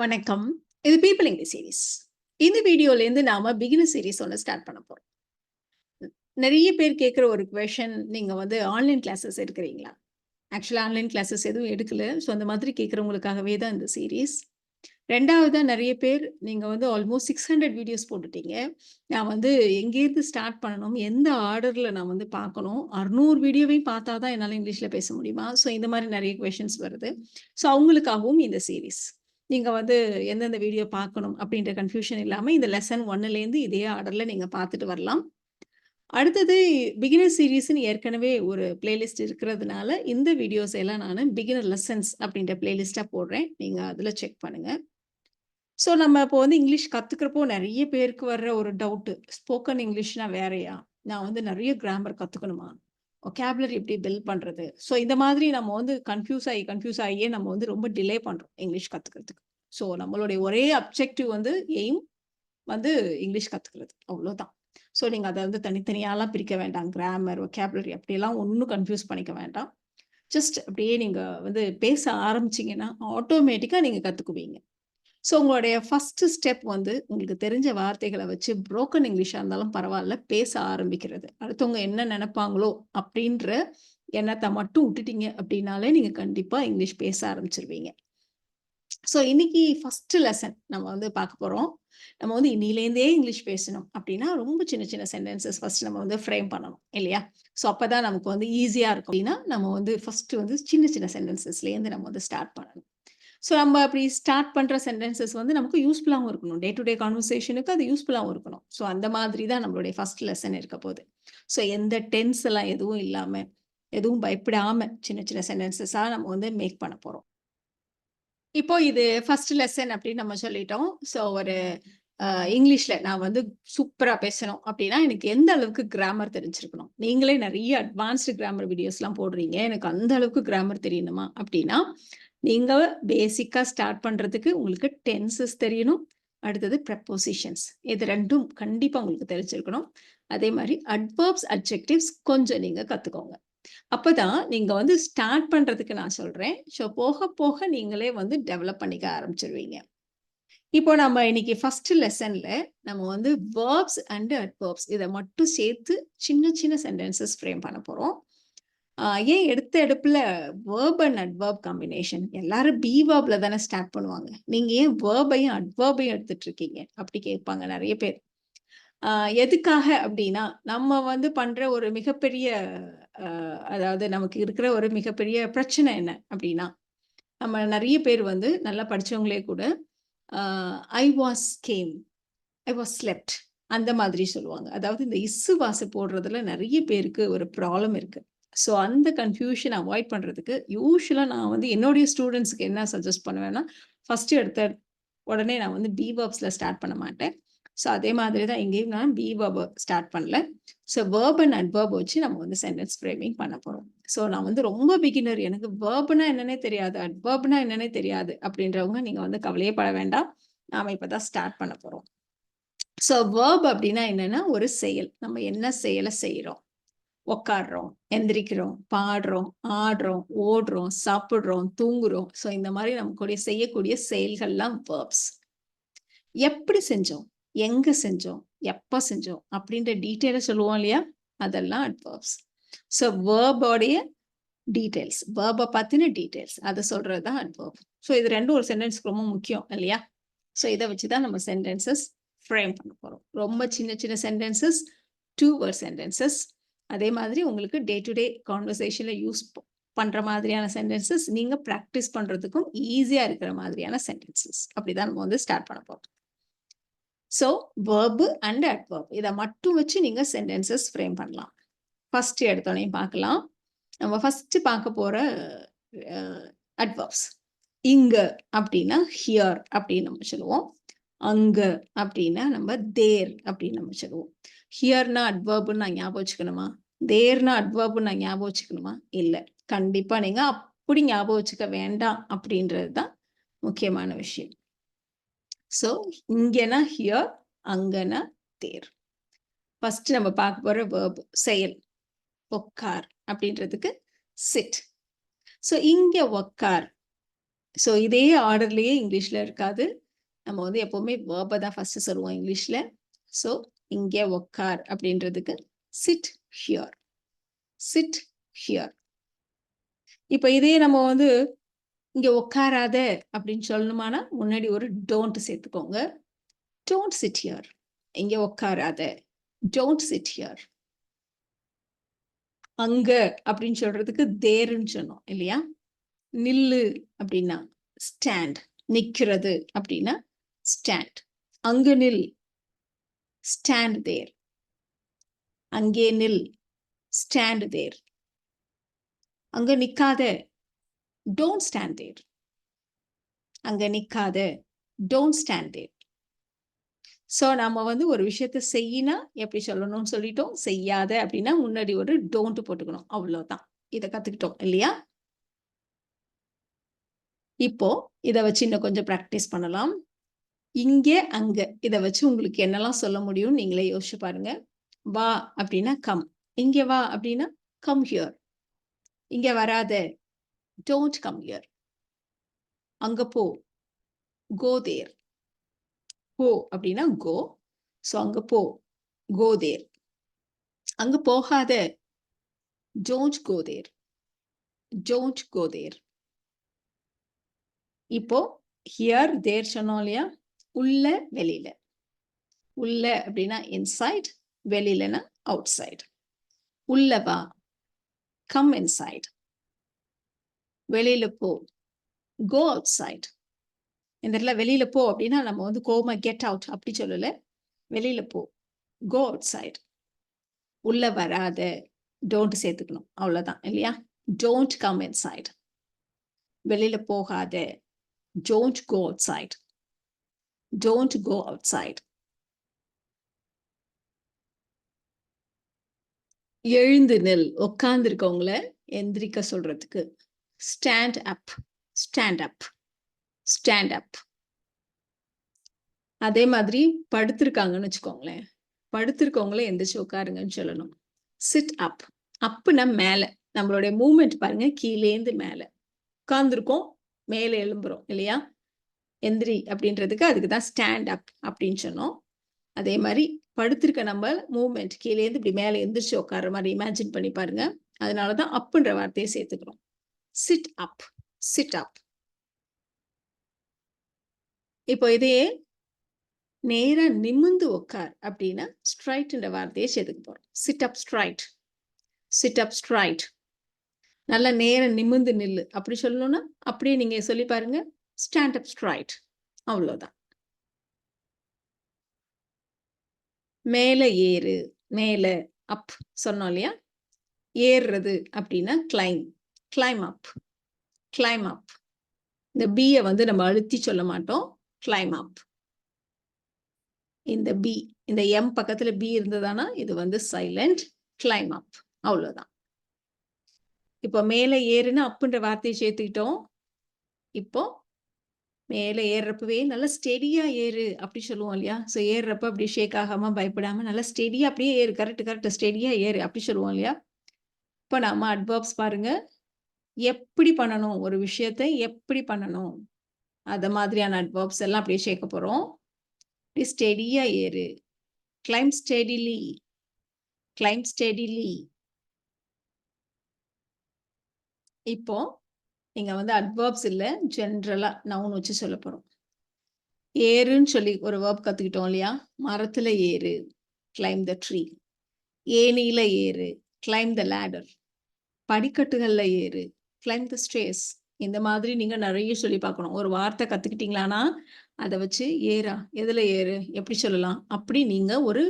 வணக்கம். இது people English series இந்த வீடியோலேருந்து நாம பிகினர் சீரிஸ் ஒன்று ஸ்டார்ட் பண்ண போறோம். நிறைய பேர் கேட்குற ஒரு கொஷன் நீங்கள் வந்து ஆன்லைன் கிளாஸஸ் எடுக்கிறீங்களா? ஆக்சுவலாக ஆன்லைன் கிளாஸஸ் எதுவும் எடுக்கல. ஸோ அந்த மாதிரி கேட்குறவங்களுக்காகவே தான் இந்த சீரீஸ் ரெண்டாவதாக நிறைய பேர் நீங்கள் வந்து ஆல்மோஸ்ட் சிக்ஸ் ஹண்ட்ரட் வீடியோஸ் போட்டுட்டீங்க. நான் வந்து எங்கேருந்து ஸ்டார்ட் பண்ணணும் எந்த ஆர்டரில் நான் வந்து பார்க்கணும் அறுநூறு வீடியோவையும் பார்த்தா தான் என்னால் இங்கிலீஷில் பேச முடியுமா? ஸோ இந்த மாதிரி நிறைய கொஷின்ஸ் வருது. ஸோ அவங்களுக்காகவும் இந்த சீரீஸ் நீங்கள் வந்து எந்தெந்த வீடியோ பார்க்கணும் அப்படின்ற கன்ஃபியூஷன் இல்லாமல் இந்த லெசன் ஒன்னுலேருந்து இதே ஆர்டரில் நீங்கள் பார்த்துட்டு வரலாம். அடுத்தது பிகினர் சீரீஸ்னு ஏற்கனவே ஒரு பிளேலிஸ்ட் இருக்கிறதுனால இந்த வீடியோஸ் எல்லாம் நான் பிகினர் லெசன்ஸ் அப்படின்ற பிளேலிஸ்டா போடுறேன். நீங்கள் அதில் செக் பண்ணுங்கள் ஸோ நம்ம இப்போ வந்து இங்கிலீஷ் கற்றுக்கிறப்போ நிறைய பேருக்கு வர்ற ஒரு டவுட்டு ஸ்போக்கன் இங்கிலீஷ்னா வேறையா? நான் வந்து நிறைய கிராமர் கற்றுக்கணுமா ஒகேபுலரி எப்படி பில்ட் பண்ணுறது ஸோ இந்த மாதிரி நம்ம வந்து கன்ஃபியூஸ் ஆகி கன்ஃபியூஸ் ஆகியே நம்ம வந்து ரொம்ப டிலே பண்ணுறோம் இங்கிலீஷ் கற்றுக்கிறதுக்கு ஸோ நம்மளுடைய ஒரே அப்ஜெக்டிவ் வந்து எய்ம் வந்து இங்கிலீஷ் கற்றுக்கிறது அவ்வளோதான் ஸோ நீங்கள் அதை வந்து தனித்தனியாலாம் பிரிக்க வேண்டாம். கிராமர் ஒகேபுலரி அப்படியெல்லாம் ஒன்றும் கன்ஃபியூஸ் பண்ணிக்க வேண்டாம். ஜஸ்ட் அப்படியே நீங்கள் வந்து பேச ஆரம்பிச்சிங்கன்னா ஆட்டோமேட்டிக்காக நீங்கள் கற்றுக்குவீங்க ஸோ உங்களுடைய ஃபர்ஸ்ட் ஸ்டெப் வந்து உங்களுக்கு தெரிஞ்ச வார்த்தைகளை வச்சு புரோக்கன் இங்கிலீஷாக இருந்தாலும் பரவாயில்ல பேச ஆரம்பிக்கிறது. அடுத்தவங்க என்ன நினைப்பாங்களோ அப்படின்ற எண்ணத்தை மட்டும் விட்டுட்டீங்க அப்படின்னாலே நீங்கள் கண்டிப்பாக இங்கிலீஷ் பேச ஆரம்பிச்சிருவீங்க. ஸோ இன்னைக்கு ஃபர்ஸ்ட் லெசன் நம்ம வந்து பார்க்க போகிறோம் நம்ம வந்து இன்னிலேருந்தே இங்கிலீஷ் பேசணும் அப்படின்னா ரொம்ப சின்ன சின்ன சென்டென்சஸ் ஃபர்ஸ்ட் நம்ம வந்து ஃப்ரேம் பண்ணணும் இல்லையா? ஸோ அப்போ தான் நமக்கு வந்து ஈஸியாக இருக்கும். அப்படின்னா நம்ம வந்து ஃபர்ஸ்ட் வந்து சின்ன சின்ன சென்டென்சஸ்லேருந்து நம்ம வந்து ஸ்டார்ட் பண்ணணும். ஸோ நம்ம அப்படி ஸ்டார்ட் பண்ணுற சென்டென்சஸ் வந்து நமக்கு யூஸ்ஃபுல்லாகவும் இருக்கணும். டே டு டே கான்வர்சேஷனுக்கு அது யூஸ்ஃபுல்லாகவும் இருக்கணும். ஸோ அந்த மாதிரி தான் நம்மளுடைய ஃபர்ஸ்ட் லெசன் இருக்க போகுது. ஸோ எந்த டென்ஸ் எல்லாம் எதுவும் இல்லாமல் எதுவும் பயப்படாம சின்ன சின்ன சென்டென்சஸாக நம்ம வந்து மேக் பண்ண போகிறோம் இப்போ இது ஃபர்ஸ்ட் லெசன் அப்படின்னு நம்ம சொல்லிட்டோம். ஸோ ஒரு இங்கிலீஷ்ல நான் வந்து சூப்பரா பேசணும் அப்படின்னா எனக்கு எந்த அளவுக்கு கிராமர் தெரிஞ்சிருக்கணும்? நீங்களே நிறைய அட்வான்ஸ்டு கிராமர் வீடியோஸ்லாம் போடுறீங்க. எனக்கு அந்த அளவுக்கு கிராமர் தெரியணுமா? அப்படின்னா நீங்கள் பேசிக்காக ஸ்டார்ட் பண்ணுறதுக்கு உங்களுக்கு டென்சஸ் தெரியணும். அடுத்தது ப்ரெப்போசிஷன்ஸ் இது ரெண்டும் கண்டிப்பாக உங்களுக்கு தெரிஞ்சிருக்கணும். அதே மாதிரி அட்வர்ப்ஸ் அப்ஜெக்டிவ்ஸ் கொஞ்சம் நீங்கள் கற்றுக்கோங்க அப்போ தான் நீங்கள் வந்து ஸ்டார்ட் பண்ணுறதுக்கு நான் சொல்கிறேன் ஸோ போக போக நீங்களே வந்து டெவலப் பண்ணிக்க ஆரம்பிச்சிருவீங்க. இப்போ நம்ம இன்னைக்கு ஃபர்ஸ்ட் லெசன்ல நம்ம வந்து வேர்ப்ஸ் அண்ட் அட்வர்ப்ஸ் இதை மட்டும் சேர்த்து சின்ன சின்ன சென்டென்சஸ் ஃப்ரேம் பண்ண போகிறோம் ஏன் எடுத்த எடுப்புல வேர்ப் அண்ட் அட்வர்ப் காம்பினேஷன் எல்லாரும் பி வேர்ப்ல தானே ஸ்டார்ட் பண்ணுவாங்க. நீங்க ஏன் வேர்பையும் அட்வர்பையும் எடுத்துட்டு இருக்கீங்க அப்படி கேட்பாங்க நிறைய பேர். எதுக்காக அப்படின்னா நம்ம வந்து பண்ற ஒரு மிகப்பெரிய அதாவது நமக்கு இருக்கிற ஒரு மிகப்பெரிய பிரச்சனை என்ன அப்படின்னா நம்ம நிறைய பேர் வந்து நல்லா படிச்சவங்களே கூட I was came I was slept அந்த மாதிரி சொல்லுவாங்க. அதாவது இந்த இசு வாசை போடுறதுல நிறைய பேருக்கு ஒரு ப்ராப்ளம் இருக்குது ஸோ அந்த கன்ஃபியூஷன் அவாய்ட் பண்ணுறதுக்கு யூஸ்வலாக நான் வந்து என்னுடைய ஸ்டூடெண்ட்ஸ்க்கு என்ன சஜஸ்ட் பண்ணுவேன்னா ஃபஸ்ட்டு எடுத்த உடனே நான் வந்து டிவர்ப்ஸில் ஸ்டார்ட் பண்ண மாட்டேன். ஸோ அதே மாதிரி தான் எங்கேயும் நான் பி ஸ்டார்ட் பண்ணல. ஸோ வேர்ப் அண்ட் அட்வர்ப் வச்சு நம்ம வந்து சென்டென்ஸ் ஃப்ரேமிங் பண்ண போகிறோம் ஸோ நான் வந்து ரொம்ப பிகினர் எனக்கு வேர்ப்னா என்னன்னே தெரியாது. அட்வர்ப்னா என்னன்னே தெரியாது அப்படின்றவங்க நீங்கள் வந்து கவலையே பட வேண்டாம். நாம் இப்போ தான் ஸ்டார்ட் பண்ண போகிறோம் ஸோ வேர்ப் அப்படின்னா என்னென்னா ஒரு செயல். நம்ம என்ன செயலை செய்கிறோம் உக்காடுறோம் எந்திரிக்கிறோம் பாடுறோம் ஆடுறோம் ஓடுறோம் சாப்பிடுறோம் தூங்குறோம். ஸோ இந்த மாதிரி நமக்குடைய செய்யக்கூடிய செயல்கள்லாம் வேர்ப்ஸ் எப்படி செஞ்சோம்? எங்க செஞ்சோம்? எப்ப செஞ்சோம்? அப்படின்ற டீட்டெயிலை சொல்லுவோம் இல்லையா? அதெல்லாம் அட்வர்ப்ஸ் ஸோ வேர்போடைய டீட்டெயில்ஸ் வேர்பை பற்றின டீட்டெயில்ஸ் அதை சொல்றது தான் அட்வர்ப் ஸோ இது ரெண்டும் ஒரு சென்டென்ஸ்க்கு ரொம்ப முக்கியம் இல்லையா? ஸோ இதை வச்சு தான் நம்ம சென்டென்சஸ் ஃப்ரேம் பண்ண போறோம். ரொம்ப சின்ன சின்ன சென்டென்சஸ் டூ வேர்ட் சென்டென்சஸ் அதே மாதிரி உங்களுக்கு டே டு டே கான்வர்சேஷன்ல யூஸ் பண்ற மாதிரியான சென்டென்சஸ் நீங்க ப்ராக்டிஸ் பண்றதுக்கும் ஈஸியா இருக்கிற மாதிரியான சென்டென்சஸ் அப்படிதான் நம்ம வந்து ஸ்டார்ட் பண்ண போறோம். ஸோ வேர்பு அண்ட் அட்வர்ப் இதை மட்டும் வச்சு நீங்க சென்டென்சஸ் ஃப்ரேம் பண்ணலாம். ஃபர்ஸ்ட் எடுத்தோடனே பார்க்கலாம். நம்ம ஃபர்ஸ்ட் பார்க்க போற அட்வர்ப்ஸ் இங்க அப்படின்னா ஹியர் அப்படின்னு நம்ம சொல்லுவோம். அங்க அப்படின்னா நம்ம தேர் அப்படின்னு நம்ம சொல்லுவோம். ஹியர்னா அட்வர்ப்னு நான் ஞாபகம் வச்சுக்கணுமா? தேர்னா அட்வர்ப்னு நான் ஞாபகம் வச்சுக்கணுமா? இல்லை. கண்டிப்பா நீங்க அப்படி ஞாபகம் வச்சுக்க வேண்டாம் அப்படின்றது தான் முக்கியமான விஷயம். ஸோ இங்கன்னா ஹியர் அங்கன்னா தேர் ஃபர்ஸ்ட் நம்ம பார்க்க போற வேர்ப் செயல். ஒக்கார் அப்படின்றதுக்கு சிட் ஸோ இங்கே ஒக்கார் ஸோ இதே ஆர்டர்லேயே இங்கிலீஷில் இருக்காது. நம்ம வந்து எப்போவுமே வேர்பை தான் ஃபஸ்ட்டு சொல்லுவோம் இங்கிலீஷில். ஸோ இங்கே ஒக்கார் அப்படின்றதுக்கு சிட் ஹியர் சிட் ஹியர் இப்போ இதே நம்ம வந்து இங்கே உட்காராத அப்படின்னு சொல்லணுமானா முன்னாடி ஒரு டோன்ட் சேர்த்துக்கோங்க. டோன்ட் சிட் ஹியர் இங்கே உட்காராத டோன்ட் சிட் ஹியர் அங்க அப்படின்னு சொல்றதுக்கு தேருன்னு சொன்னோம் இல்லையா? நில்லு அப்படின்னா ஸ்டாண்ட் நிக்கிறது அப்படின்னா ஸ்டாண்ட் அங்கு நில். ஸ்டாண்ட் தேர் அங்கே நில் ஸ்டாண்ட் தேர் அங்க நிக்காத டோன்ட் ஸ்டாண்ட் தேர் அங்க நிக்காத டோன்ட் ஸ்டாண்ட் தேர் ஸோ நம்ம வந்து ஒரு விஷயத்த செய்யினா எப்படி சொல்லணும்னு சொல்லிட்டோம். செய்யாத அப்படின்னா முன்னாடி ஒரு டோன்ட் போட்டுக்கணும். அவ்வளோதான் இதை கத்துக்கிட்டோம் இல்லையா? இப்போ இதை வச்சு இன்னும் கொஞ்சம் ப்ராக்டிஸ் பண்ணலாம். இங்கே அங்கே இதை வச்சு உங்களுக்கு என்னெல்லாம் சொல்ல முடியும்னு நீங்களே யோசிச்சு பாருங்க. வா அப்படின்னா கம் இங்க வா அப்படின்னா கம் ஹியர் இங்க வராத டோன்ட் கம் ஹியர் அங்க போ. கோ தேர் போ அப்படின்னா கோ ஸோ அங்க போ. கோ தேர் அங்க போகாத. Don't go there don't go தேர் இப்போ ஹியர் தேர் சொன்னோம் இல்லையா? உள்ள வெளியில. உள்ள அப்படின்னா இன்சைட் வெளியிலனா அவுட் சைடு உள்ளவா கம் இன்சைட் வெளியில போ. கோ அவுட் சைட் இந்த இடத்துல வெளியில போ அப்படின்னா நம்ம வந்து கோமா கெட் அவுட் அப்படி சொல்லல. வெளியில போ. கோ அவுட் சைட் உள்ள வராத. டோன்ட் சேர்த்துக்கணும். அவ்வளவுதான் இல்லையா? டோன்ட் கம் இன் சைடு வெளியில போகாத. Don't go outside don't go outside எழுந்து நெல் உட்காந்துருக்கவங்கள எந்திரிக்க சொல்றதுக்கு. Stand up stand up stand up அதே மாதிரி படுத்திருக்காங்கன்னு வச்சுக்கோங்களேன். படுத்திருக்கவங்கள எந்திரிச்சு உட்காருங்கன்னு சொல்லணும். சிட் அப் அப்புனா மேல. நம்மளுடைய மூமெண்ட் பாருங்க கீழேந்து மேல. உட்காந்துருக்கோம் மேலே எழும்புறோம் இல்லையா? எந்திரி அப்படின்றதுக்கு அதுக்கு தான் ஸ்டாண்ட் அப் அப்படின்னு சொன்னோம். அதே மாதிரி படுத்திருக்க நம்ம மூவ்மெண்ட் கீழேருந்து இப்படி மேலே எந்திரிச்சு உட்கார்ற மாதிரி இமேஜின் பண்ணி பாருங்க. அதனால தான் அப்புன்ற வார்த்தையை சேர்த்துக்கிறோம் சிட் அப் சிட் அப் இப்போ இதையே நேராக நிமிந்து உட்கார் அப்படின்னா ஸ்ட்ரைட்ன்ற வார்த்தையை சேர்த்துக்க போகிறோம் sit up straight sit up straight நல்ல நேரம் நிமிந்து நில்லு. அப்படி சொல்லணும்னா அப்படியே நீங்கள் சொல்லி பாருங்க. ஸ்டாண்ட் அப் ஸ்ட்ரைட் அவ்வளோதான் மேலே ஏறு மேலே அப் சொன்னோம் இல்லையா? ஏறுறது அப்படின்னா climb climb up climb up இந்த பியை வந்து நம்ம அழுத்தி சொல்ல மாட்டோம். கிளைம் அப் இந்த பி இந்த எம் பக்கத்துல பி இருந்ததானா? இது வந்து சைலண்ட் கிளைம் அப் அவ்வளவுதான். இப்போ மேலே ஏறுன்னு அப்புன்ற வார்த்தையை சேர்த்துக்கிட்டோம். இப்போ மேலே ஏறுறப்பவே நல்லா ஸ்டெடியாக ஏறு அப்படி சொல்லுவோம் இல்லையா? ஸோ ஏறுறப்ப அப்படி ஷேக் ஆகாம பயப்படாமல் நல்லா ஸ்டெடியாக அப்படியே ஏறு. கரெக்ட் கரெக்ட் ஸ்டெடியாக ஏறு அப்படி சொல்லுவோம் இல்லையா? இப்போ நம்ம அட்வர்ப்ஸ் பாருங்க. எப்படி பண்ணணும்? ஒரு விஷயத்த எப்படி பண்ணணும்? அந்த மாதிரியான அட்வர்ப்ஸ் எல்லாம் அப்படியே சேர்க்க போகிறோம் அப்படி ஸ்டெடியாக ஏறு. கிளைம் ஸ்டெடிலி கிளைம் ஸ்டெடிலி இப்போ இங்க வந்து அட்வர்ப்ஸ் இல்லை ஜென்ரலா நவுன் வச்சு சொல்ல போறோம். ஏறுன்னு சொல்லி ஒரு வேர்ப் கத்துக்கிட்டோம் இல்லையா? மரத்துல ஏறு கிளைம் த ட்ரீ ஏனியில ஏறு கிளைம் த லேடர் படிக்கட்டுகள்ல ஏறு கிளைம் த ஸ்டேஸ் இந்த மாதிரி நீங்க நிறைய சொல்லி பார்க்கணும். ஒரு வார்த்தை கத்துக்கிட்டீங்களானா அதை வச்சு ஏறா. எதுல ஏறு? எப்படி சொல்லலாம்? அப்படி நீங்க ஒரு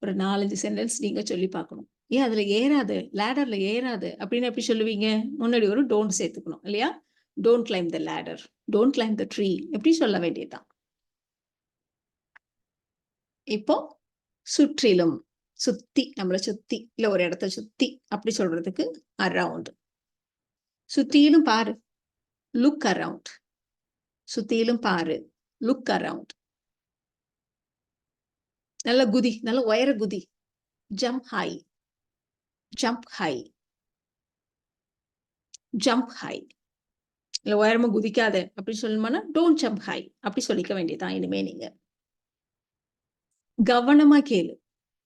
ஒரு நாலஞ்சு சென்டென்ஸ் நீங்க சொல்லி பார்க்கணும். ஏன் அதுல ஏறாது? லேடர்ல ஏறாது. அப்படின்னு எப்படி சொல்லுவீங்க? முன்னாடி ஒரு டோன்ட் சேர்த்துக்கணும் இல்லையா? Don't climb the ladder don't climb the tree எப்படி சொல்ல வேண்டியதுதான்? இப்போ சுற்றிலும் சுத்தி நம்மளை சுத்தி இல்ல ஒரு இடத்த சுத்தி அப்படி சொல்றதுக்கு அரவுண்ட் சுத்தியிலும் பாரு. லுக் அரவுண்ட் சுத்தியிலும் பாரு. லுக் அரவுண்ட் நல்ல குதி நல்ல உயர குதி. Jump high jump high jump high இல்ல உயரமா குதிக்காத அப்படி சொல்லணும்னா டோன்ட் ஜம்ப் ஹை அப்படி சொல்லிக்க வேண்டியதுதான் இனிமே நீங்க. கவனமா கேளு.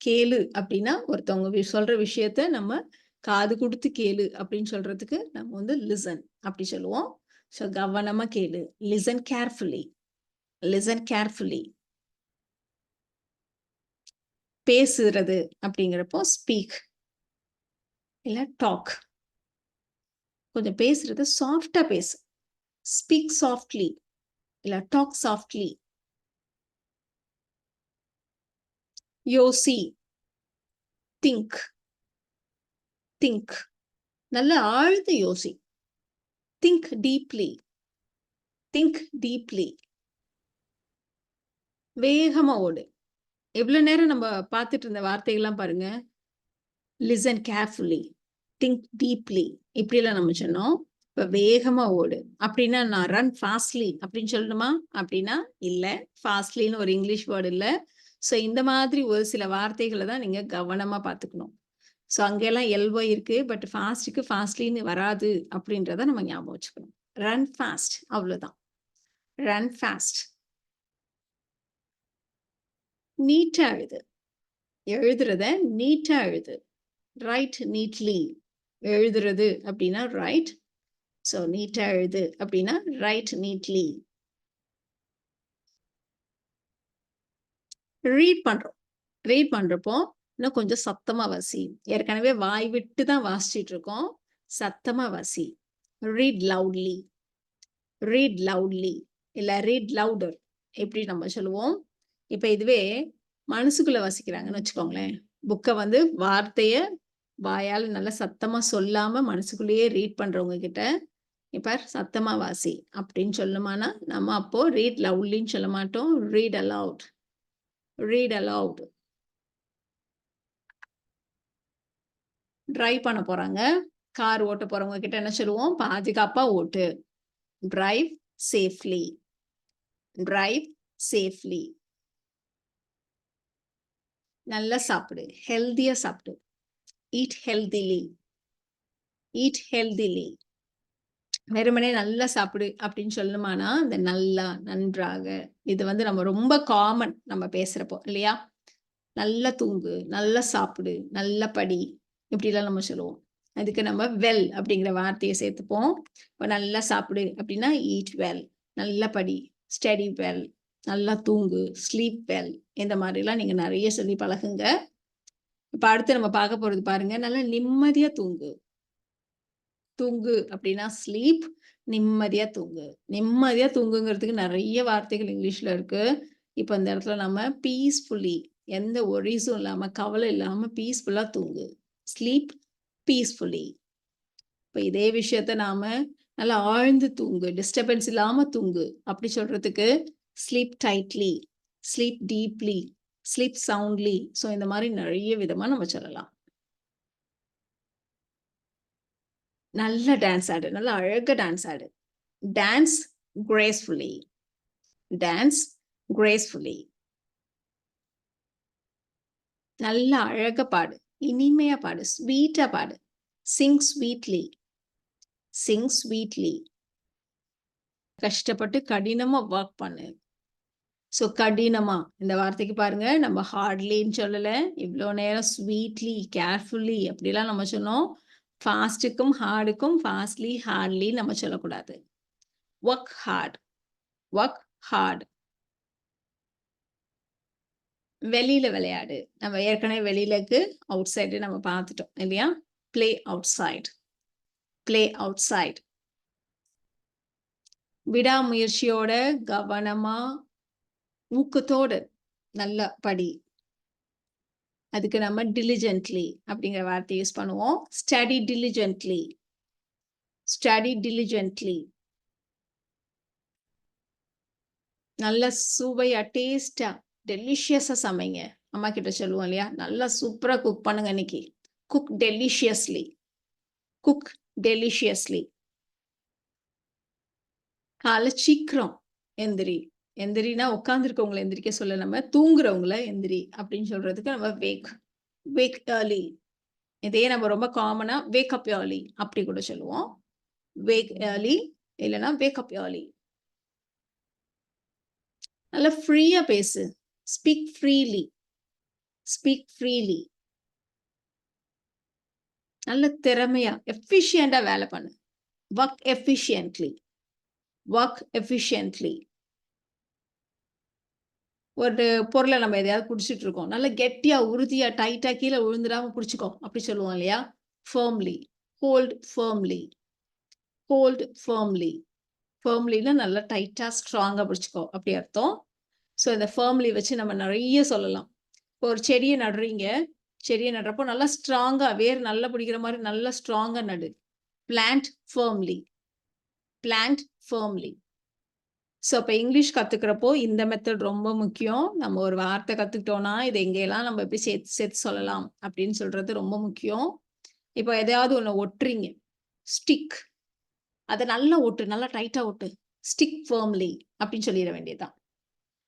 கேளு அப்படின்னா ஒருத்தவங்க சொல்ற விஷயத்த நம்ம காது கொடுத்து கேளு அப்படின்னு சொல்றதுக்கு நம்ம வந்து லிசன் அப்படி சொல்லுவோம். ஸோ கவனமா கேளு. லிசன் கேர்ஃபுல்லி லிசன் கேர்ஃபுல்லி பேசுறது அப்படிங்கிறப்போ ஸ்பீக் இல்ல டாக் கொஞ்சம் பேசுறது சாஃப்டா பேசு. ஸ்பீக் சாஃப்ட்லி இல்ல டாக் சாஃப்ட்லி யோசி திங்க் திங்க் நல்ல ஆழ்ந்து யோசி. திங்க் டீப்லி திங்க் டீப்லி வேகமா ஓடு. எவ்வளவு நேரம் நம்ம பார்த்துட்டு இருந்த வார்த்தைகள்லாம் பாருங்க. லிசன் கேர்ஃபுல்லி திங்க் டீப்லி இப்படிலாம் நம்ம சொன்னோம். இப்போ வேகமா ஓடு. அப்படின்னா நான் ரன் ஃபாஸ்ட்லி அப்படின்னு சொல்லணுமா? அப்படின்னா இல்லை. ஃபாஸ்ட்லின்னு ஒரு இங்கிலீஷ் வேர்டு இல்லை. ஸோ இந்த மாதிரி ஒரு சில வார்த்தைகளை தான் நீங்கள் கவனமாக பார்த்துக்கணும். ஸோ அங்கெல்லாம் எல்வோ இருக்கு. பட் ஃபாஸ்ட்டுக்கு ஃபாஸ்ட்லின்னு வராது அப்படின்றத நம்ம ஞாபகம் வச்சுக்கணும். ரன் ஃபாஸ்ட் அவ்வளோதான் ரன் ஃபாஸ்ட் நீட்டா எழுது எழுதுறத நீட்டா எழுது ரைட் நீட்லி எழுதுறது அப்படின்னா ரைட் ஸோ நீட்டா எழுது அப்படின்னா ரைட் நீட்லி ரீட் பண்றோம். ரீட் பண்றப்போ இன்னும் கொஞ்சம் சத்தமா வாசி. ஏற்கனவே வாய் விட்டு தான் வாசிச்சிட்டு இருக்கோம். சத்தமா வாசி. ரீட் லவுட்லி ரீட் லவுட்லி இல்ல ரீட் லவுடர் எப்படி நம்ம சொல்லுவோம்? இப்போ இதுவே மனசுக்குள்ள வாசிக்கிறாங்கன்னு வச்சுக்கோங்களேன். புக்கை வந்து வார்த்தைய வாயால் நல்லா சத்தமா சொல்லாம மனசுக்குள்ளேயே ரீட் பண்றவங்க கிட்ட இப்போ சத்தமா வாசி அப்படின்னு சொல்லுமானா நம்ம அப்போ ரீட் லவுட்லின்னு சொல்ல மாட்டோம். Read aloud read aloud drive பண்ண போறாங்க. கார் ஓட்ட போறவங்க கிட்ட என்ன சொல்லுவோம்? பாதுகாப்பா ஓட்டு. Drive safely. டிரைவ் சேஃப்லி நல்லா சாப்பிடு. ஹெல்த்தியா சாப்பிடு. ஈட் ஹெல்திலி ஈட் ஹெல்திலி வெறுமனே நல்லா சாப்பிடு அப்படின்னு சொல்லணுமானா இந்த நல்லா நன்றாக இது வந்து நம்ம ரொம்ப காமன் நம்ம பேசுறப்போ இல்லையா? நல்லா தூங்கு நல்லா சாப்பிடு நல்லா படி இப்படிலாம் நம்ம சொல்லுவோம். அதுக்கு நம்ம வெல் அப்படிங்கிற வார்த்தையை சேர்த்துப்போம். இப்போ நல்லா சாப்பிடு அப்படின்னா ஈட் வெல் நல்லா படி ஸ்டடி வெல் நல்லா தூங்கு ஸ்லீப் வெல் இந்த மாதிரிலாம் நீங்கள் நிறைய சொல்லி பழகுங்க. இப்போ அடுத்து நம்ம பார்க்க போகிறது பாருங்க நல்லா நிம்மதியாக தூங்கு. தூங்கு அப்படின்னா ஸ்லீப் நிம்மதியா தூங்கு. நிம்மதியா தூங்குங்கிறதுக்கு நிறைய வார்த்தைகள் இங்கிலீஷ்ல இருக்கு. இப்போ இந்த இடத்துல நம்ம பீஸ்ஃபுல்லி எந்த ஒரிஸும் இல்லாம கவலை இல்லாம பீஸ்ஃபுல்லா தூங்கு. ஸ்லீப் பீஸ்ஃபுல்லி இப்போ இதே விஷயத்த நாம நல்லா ஆழ்ந்து தூங்கு டிஸ்டர்பன்ஸ் இல்லாம தூங்கு. அப்படி சொல்றதுக்கு sleep tightly sleep deeply sleep soundly so இந்த மாதிரி நிறைய விதமாக நம்ம சொல்லலாம். நல்ல டான்ஸ் ஆடு நல்ல அழகாக டான்ஸ் ஆடு டான்ஸ் கிரேஸ்ஃபுல்லி டான்ஸ் கிரேஸ்ஃபுல்லி நல்ல அழகாக பாடு இனிமையா பாடு ஸ்வீட்டா பாடு. சிங் ஸ்வீட்லி சிங் ஸ்வீட்லி கஷ்டப்பட்டு கடினமா ஒர்க் பண்ணு. ஸோ கடினமா இந்த வார்த்தைக்கு பாருங்க நம்ம ஹார்ட்லின்னு சொல்லலை இவ்வளோ நேரம் ஸ்வீட்லி கேர்ஃபுல்லி அப்படிலாம் நம்ம சொன்னோம்? ஃபாஸ்ட்டுக்கும் ஹார்டுக்கும் ஃபாஸ்ட்லி ஹார்ட்லி நம்ம சொல்லக்கூடாது. ஒர்க் ஹார்ட் ஒர்க் ஹார்ட் வெளியில விளையாடு. நம்ம ஏற்கனவே வெளியிலக்கு அவுட் சைடு நம்ம பார்த்துட்டோம் இல்லையா? Play outside play outside விடாமுயற்சியோட கவனமா ஊக்கத்தோடு நல்லா படி. அதுக்கு நம்ம டிலிஜென்ட்லி அப்படிங்கிற வார்த்தை யூஸ் பண்ணுவோம். ஸ்டடி டிலிஜென்ட்லி ஸ்டடி டிலிஜென்ட்லி நல்ல சுவையா டேஸ்டா டெலிஷியஸா சமைங்க. அம்மா கிட்ட சொல்லுவோம் இல்லையா? நல்லா சூப்பரா குக் பண்ணுங்க இன்னைக்கு. குக் டெலிஷியஸ்லி குக் டெலிஷியஸ்லி காலை சீக்கிரம் எந்திரி. எந்திரினா உட்காந்துருக்கவங்களை எந்திரிக்க சொல்ல நம்ம தூங்குறவங்கள எந்திரி அப்படின்னு சொல்றதுக்கு நம்ம வேக் வேக் ஏர்லி இதே நம்ம ரொம்ப காமனா வேக் அப் ஏர்லி அப்படி கூட சொல்லுவோம். வேக் ஏர்லி இல்லைன்னா வேக் அப் ஏர்லி நல்லா ஃப்ரீயா பேசு. ஸ்பீக் ஃப்ரீலி ஸ்பீக் ஃப்ரீலி நல்ல திறமையா எஃபிஷியண்டா வேலை பண்ணு. ஒர்க் எஃபிஷியன்ட்லி ஒர்க் எஃபிஷியன்ட்லி ஒரு பொருளை நம்ம எதையாவது பிடிச்சிட்டு இருக்கோம். நல்லா கெட்டியா உறுதியா டைட்டா கீழே விழுந்துடாம பிடிச்சிக்கோ. அப்படி சொல்லுவோம் இல்லையா? Firmly hold firmly hold firmly ஃபர்ம்லின்னா நல்லா டைட்டா ஸ்ட்ராங்கா பிடிச்சிக்கோ. அப்படி அர்த்தம். ஸோ இந்த ஃபர்ம்லி வச்சு நம்ம நிறைய சொல்லலாம். இப்போ ஒரு செடியை நடுறீங்க. செடியை நடுறப்போ நல்லா ஸ்ட்ராங்கா வேர் நல்லா பிடிக்கிற மாதிரி நல்லா ஸ்ட்ராங்கா நடு. Plant firmly plant firmly so இப்போ இங்கிலீஷ் கற்றுக்கிறப்போ இந்த மெத்தட் ரொம்ப முக்கியம். நம்ம ஒரு வார்த்தை கற்றுக்கிட்டோன்னா இதை எங்கேயெல்லாம் நம்ம எப்படி சேர்த்து சேர்த்து சொல்லலாம் அப்படின்னு சொல்கிறது ரொம்ப முக்கியம். இப்போ எதையாவது ஒன்று ஒட்டுறீங்க. ஸ்டிக் அதை நல்லா ஒட்டு நல்லா டைட்டாக ஒட்டு. ஸ்டிக் ஃபேர்ம்லி அப்படின்னு சொல்லிட வேண்டியதுதான்.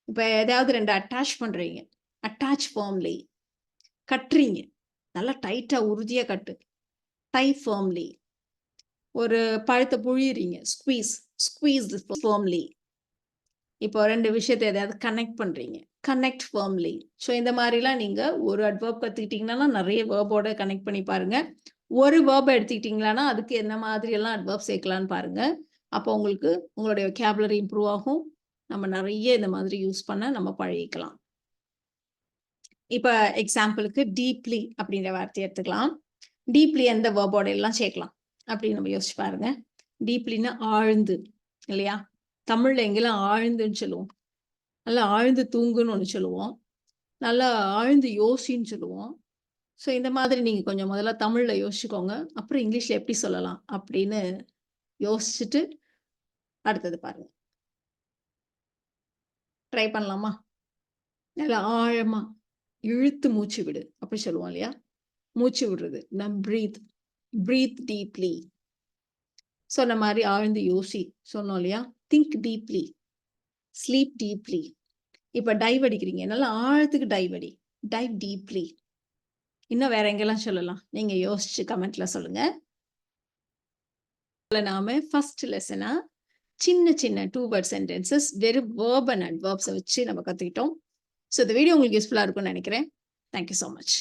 இப்போ எதையாவது ரெண்டு அட்டாச் பண்ணுறீங்க அட்டாச் ஃபேர்ம்லி கட்டுறீங்க. நல்லா டைட்டாக உறுதியாக கட்டு. டை ஃபேர்ம்லி ஒரு பழத்தை புழியிறீங்க. ஸ்குவீஸ் ஸ்குவீஸ் ஃபேம்லி இப்போ ரெண்டு விஷயத்தை எதையாவது கனெக்ட் பண்ணுறீங்க கனெக்ட் ஃபேர்ம்லி ஸோ இந்த மாதிரிலாம் நீங்கள் ஒரு அட்வர்ப் கற்றுக்கிட்டிங்கன்னா நிறைய வேர்போட கனெக்ட் பண்ணி பாருங்கள் ஒரு வேர்பை எடுத்துக்கிட்டிங்களான்னா அதுக்கு என்ன மாதிரியெல்லாம் அட்வர்ப் சேர்க்கலான்னு பாருங்கள் அப்போ உங்களுக்கு உங்களுடைய கேபுலரி இம்ப்ரூவ் ஆகும். நம்ம நிறைய இந்த மாதிரி யூஸ் பண்ண நம்ம பழகிக்கலாம். இப்போ எக்ஸாம்பிளுக்கு டீப்லி அப்படின்ற வார்த்தையை எடுத்துக்கலாம். டீப்லி எந்த வேர்போட எல்லாம் சேர்க்கலாம். அப்படின்னு நம்ம யோசிச்சு பாருங்க. டீப்லின்னா ஆழ்ந்து இல்லையா? தமிழ்ல எங்கெல்லாம் ஆழ்ந்துன்னு சொல்லுவோம். நல்லா ஆழ்ந்து தூங்குன்னு ஒன்று சொல்லுவோம். நல்லா ஆழ்ந்து யோசின்னு சொல்லுவோம். ஸோ இந்த மாதிரி நீங்கள் கொஞ்சம் முதல்ல தமிழில் யோசிச்சுக்கோங்க. அப்புறம் இங்கிலீஷில் எப்படி சொல்லலாம் அப்படின்னு யோசிச்சுட்டு அடுத்தது பாருங்க. ட்ரை பண்ணலாமா? நல்லா ஆழமாக இழுத்து மூச்சு விடு. அப்படி சொல்லுவோம் இல்லையா? மூச்சு விடுறது. நம் ப்ரீத் ப்ரீத் டீப்லி சொன்ன மாதிரி ஆழ்ந்து யோசி சொன்னோம் இல்லையா? திங்க் டீப்லி ஸ்லீப் டீப்லி இப்போ டைவ் அடிக்கிறீங்க. நல்லா ஆழத்துக்கு டைவ் அடி. டைவ் டீப்லி இன்னும் வேற எங்கெல்லாம் சொல்லலாம்? நீங்க யோசிச்சு கமெண்ட்ல சொல்லுங்க. நாம ஃபர்ஸ்ட் லெசனா சின்ன சின்ன டூ வேர்ட் சென்டென்சஸ் வெறும் வேர்ப் அண்ட் அட்வர்ப்ஸை வச்சு நம்ம கத்துக்கிட்டோம். ஸோ இந்த வீடியோ உங்களுக்கு யூஸ்ஃபுல்லாக இருக்கும்னு நினைக்கிறேன். Thank you so much